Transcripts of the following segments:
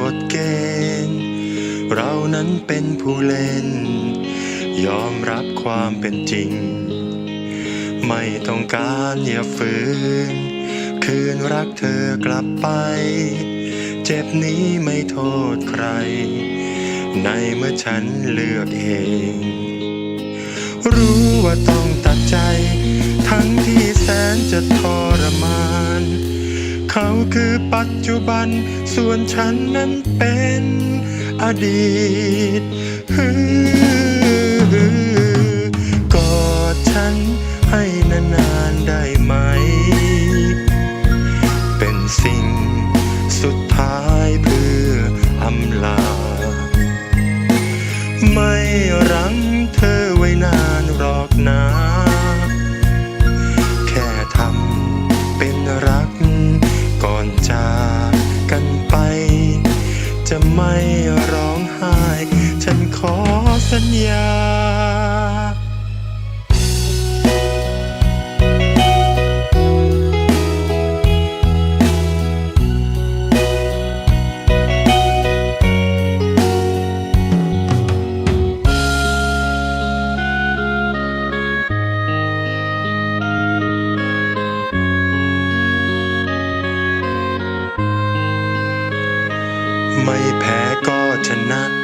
กฎเกณฑ์ เรานั้นเป็นผู้เล่น ยอมรับความเป็นจริง ไม่ต้องการอย่าฝืน คืนรักเธอกลับไป เจ็บนี้ไม่โทษใคร ในเมื่อฉันเลือกเอง รู้ว่าต้องตัดใจ ทั้งที่แสนจะทรมาน เขาคือปัจจุบัน ส่วนฉันนั้นเป็นอดีตกอดฉันให้นานๆได้ไหม เป็นสิ่งสุดท้ายเพื่ออำลา ไม่รั้ง สัญญา ไม่แพ้ก็ชนะ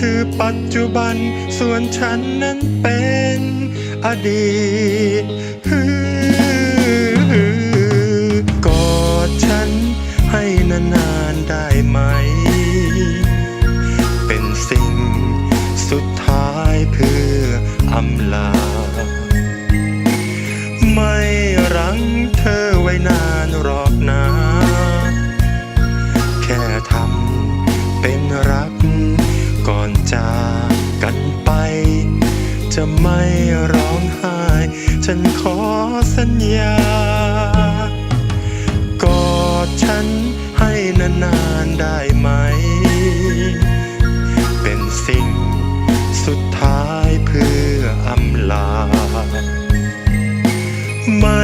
คือปัจจุบัน ส่วนฉันนั้นเป็นอดีตฮือกอดฉันให้นานๆได้ไหม เป็นสิ่งสุดท้ายเพื่ออำลา ไม่ จากกันไป จะไม่ร้องไห้ ฉันขอสัญญากอดฉันให้นานๆได้ไหม เป็นสิ่งสุดท้ายเพื่ออำลา ไม่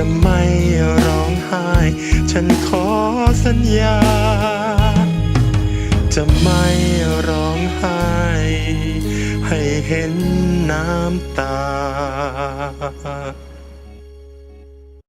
จะไม่ร้องไห้ ฉันขอสัญญา จะไม่ร้องไห้ ให้เห็นน้ำตา